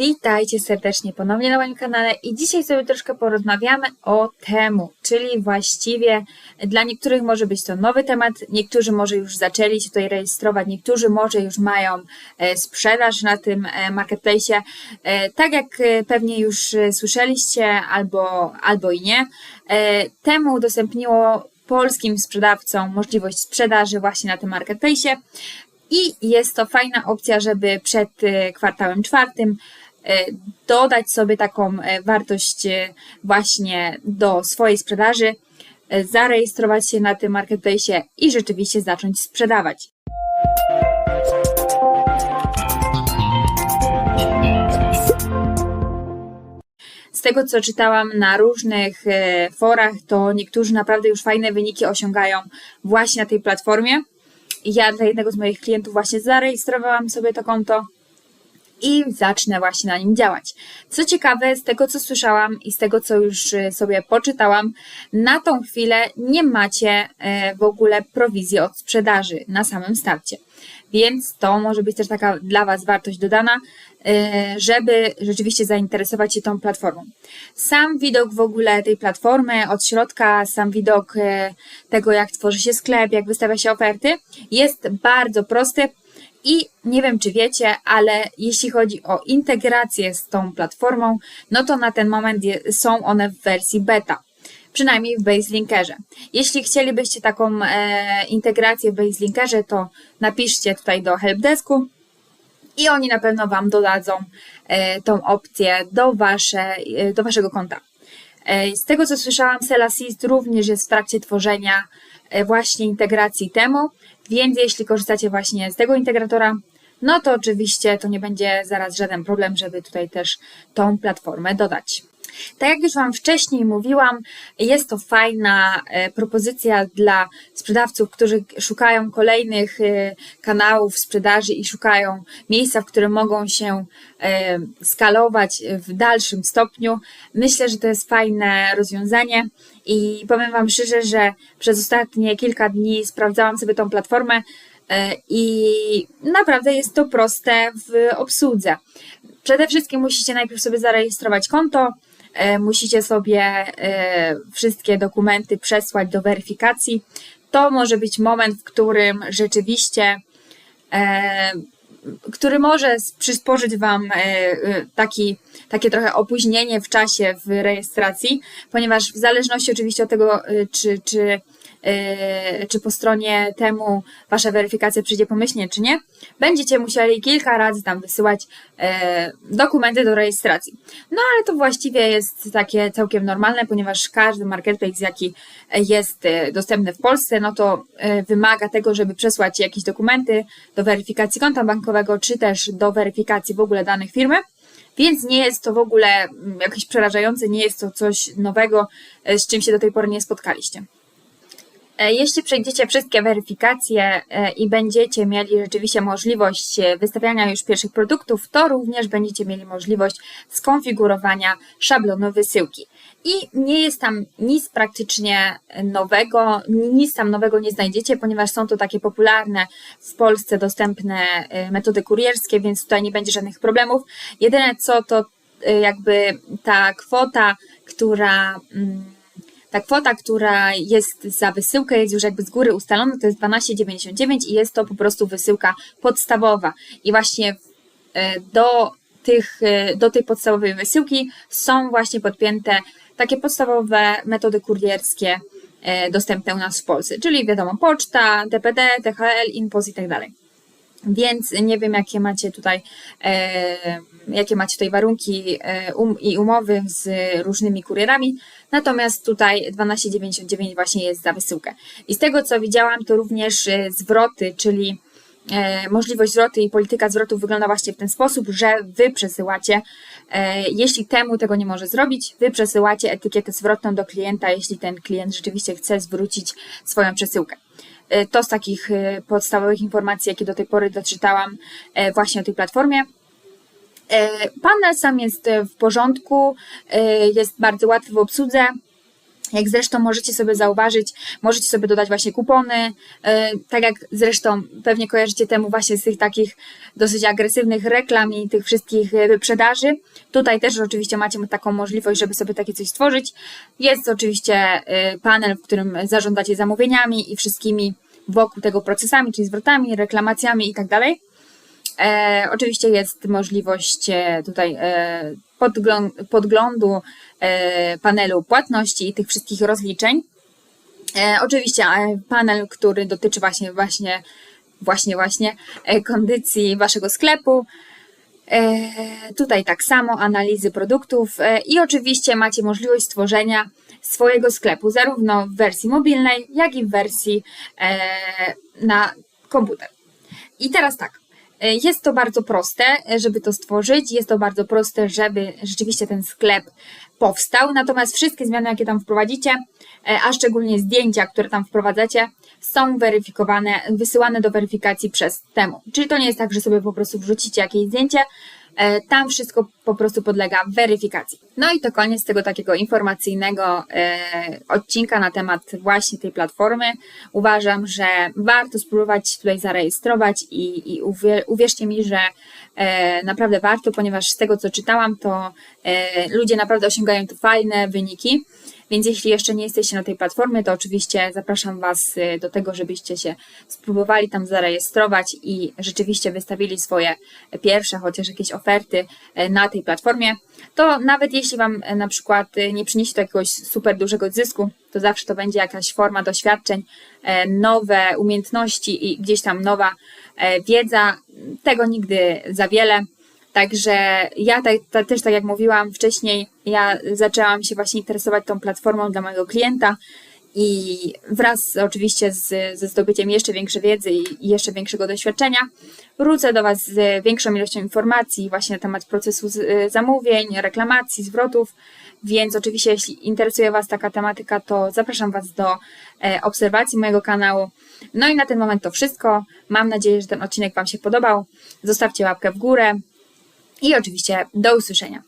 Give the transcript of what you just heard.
Witajcie serdecznie ponownie na moim kanale i dzisiaj sobie troszkę porozmawiamy o temu, czyli właściwie dla niektórych może być to nowy temat, niektórzy może już zaczęli się tutaj rejestrować, niektórzy może już mają e, sprzedaż na tym e, marketplace. E, tak jak pewnie już słyszeliście albo, albo i nie, temu udostępniło polskim sprzedawcom możliwość sprzedaży właśnie na tym marketplace. I jest to fajna opcja, żeby przed kwartałem czwartym dodać sobie taką e, wartość e, właśnie do swojej sprzedaży, zarejestrować się na tym marketplace i rzeczywiście zacząć sprzedawać. Z tego, co czytałam na różnych forach, to niektórzy naprawdę już fajne wyniki osiągają właśnie na tej platformie. Ja dla jednego z moich klientów właśnie zarejestrowałam sobie to konto i zacznę właśnie na nim działać. Co ciekawe, z tego co słyszałam i z tego co już y, sobie poczytałam, na tą chwilę nie macie e, w ogóle prowizji od sprzedaży na samym starcie. Więc to może być też taka dla Was wartość dodana, e, żeby rzeczywiście zainteresować się tą platformą. Sam widok w ogóle tej platformy od środka, sam widok e, tego, jak tworzy się sklep, jak wystawia się oferty, jest bardzo prosty i nie wiem, czy wiecie, ale jeśli chodzi o integrację z tą platformą, no to na ten moment są one w wersji beta. Przynajmniej w BaseLinkerze. Jeśli chcielibyście taką e, integrację w BaseLinkerze, to napiszcie tutaj do helpdesku i oni na pewno Wam dodadzą e, tą opcję do, wasze, e, do Waszego konta. E, z tego co słyszałam, Selasist również jest w trakcie tworzenia e, właśnie integracji temu, więc jeśli korzystacie właśnie z tego integratora, no to oczywiście to nie będzie zaraz żaden problem, żeby tutaj też tą platformę dodać. Tak jak już Wam wcześniej mówiłam, jest to fajna e, propozycja dla sprzedawców, którzy szukają kolejnych e, kanałów sprzedaży i szukają miejsca, w którym mogą się e, skalować w dalszym stopniu. Myślę, że to jest fajne rozwiązanie i powiem Wam szczerze, że przez ostatnie kilka dni sprawdzałam sobie tą platformę i naprawdę jest to proste w obsłudze. Przede wszystkim musicie najpierw sobie zarejestrować konto, musicie sobie e, wszystkie dokumenty przesłać do weryfikacji. To może być moment, w którym rzeczywiście e, który może przysporzyć Wam taki, takie trochę opóźnienie w czasie w rejestracji, ponieważ w zależności oczywiście od tego, czy, czy E, czy po stronie temu wasza weryfikacja przyjdzie pomyślnie, czy nie, będziecie musieli kilka razy tam wysyłać e, dokumenty do rejestracji. No ale to właściwie jest takie całkiem normalne, ponieważ każdy marketplace, jaki jest e, dostępny w Polsce, no to wymaga tego, żeby przesłać jakieś dokumenty do weryfikacji konta bankowego, czy też do weryfikacji w ogóle danych firmy. Więc nie jest to w ogóle mm, jakieś przerażające, nie jest to coś nowego, z czym się do tej pory nie spotkaliście. E, jeśli przejdziecie wszystkie weryfikacje e, i będziecie mieli rzeczywiście możliwość e, wystawiania już pierwszych produktów, to również będziecie mieli możliwość skonfigurowania szablonu wysyłki. I nie jest tam nic praktycznie nowego, nic tam nowego nie znajdziecie, ponieważ są to takie popularne w Polsce dostępne metody kurierskie, więc tutaj nie będzie żadnych problemów. Jedyne co to jakby ta kwota, która mm, ta kwota, która jest za wysyłkę, jest już jakby z góry ustalona, to jest 12,99 i jest to po prostu wysyłka podstawowa. I właśnie e, do, tych, e, do tej podstawowej wysyłki są właśnie podpięte takie podstawowe metody kurierskie e, dostępne u nas w Polsce, czyli wiadomo poczta, DPD, DHL, InPost i tak dalej. Więc nie wiem, jakie macie tutaj, e, jakie macie tutaj warunki e, um, i umowy z różnymi kurierami. Natomiast tutaj 12,99 właśnie jest za wysyłkę. I z tego, co widziałam, to również e, zwroty, czyli e, możliwość zwrotu i polityka zwrotów wygląda właśnie w ten sposób, że wy przesyłacie, e, jeśli temu tego nie może zrobić, wy przesyłacie etykietę zwrotną do klienta, jeśli ten klient rzeczywiście chce zwrócić swoją przesyłkę. E, to z takich e, podstawowych informacji, jakie do tej pory doczytałam e, właśnie o tej platformie. Panel sam jest w porządku, jest bardzo łatwy w obsłudze. Jak zresztą możecie sobie zauważyć, możecie sobie dodać właśnie kupony, e, tak jak zresztą pewnie kojarzycie temu właśnie z tych takich dosyć agresywnych reklam i tych wszystkich e, wyprzedaży. Tutaj też oczywiście macie taką możliwość, żeby sobie takie coś stworzyć. Jest oczywiście e, panel, w którym zarządzacie zamówieniami i wszystkimi wokół tego procesami, czyli zwrotami, reklamacjami i tak dalej. E, oczywiście jest możliwość e, tutaj e, podgląd, podglądu e, panelu płatności i tych wszystkich rozliczeń. E, oczywiście e, panel, który dotyczy właśnie, właśnie, właśnie, właśnie e, kondycji waszego sklepu. E, tutaj tak samo analizy produktów e, i oczywiście macie możliwość stworzenia swojego sklepu, zarówno w wersji mobilnej, jak i w wersji e, na komputer. I teraz tak. E, Jest to bardzo proste, e, żeby to stworzyć. Jest to bardzo proste, żeby rzeczywiście ten sklep powstał. Natomiast wszystkie zmiany, jakie tam wprowadzicie, e, a szczególnie zdjęcia, które tam wprowadzacie, są weryfikowane, wysyłane do weryfikacji przez temu. Czyli to nie jest tak, że sobie po prostu wrzucicie jakieś zdjęcie, tam wszystko po prostu podlega weryfikacji. No i to koniec tego takiego informacyjnego e, odcinka na temat właśnie tej platformy. Uważam, że warto spróbować tutaj zarejestrować i, i uwie, uwierzcie mi, że e, naprawdę warto, ponieważ z tego co czytałam, to e, ludzie naprawdę osiągają tu fajne wyniki. Więc jeśli jeszcze nie jesteście na tej platformie, to oczywiście zapraszam Was y, do tego, żebyście się spróbowali tam zarejestrować i rzeczywiście wystawili swoje pierwsze chociaż jakieś oferty e, na tej platformie. To nawet jeśli Wam e, na przykład y, nie przyniesie to jakiegoś super dużego zysku, to zawsze to będzie jakaś forma doświadczeń, nowe umiejętności i gdzieś tam nowa wiedza. Tego nigdy za wiele. Także ja też tak jak mówiłam wcześniej, ja zaczęłam się właśnie interesować tą platformą dla mojego klienta i wraz oczywiście z, ze zdobyciem jeszcze większej wiedzy i, jeszcze większego doświadczenia wrócę do Was z większą ilością informacji właśnie na temat procesu z, zamówień, reklamacji, zwrotów, więc oczywiście jeśli interesuje Was taka tematyka, to zapraszam Was do e, obserwacji mojego kanału. No i na ten moment to wszystko. Mam nadzieję, że ten odcinek Wam się podobał. Zostawcie łapkę w górę, i oczywiście do usłyszenia.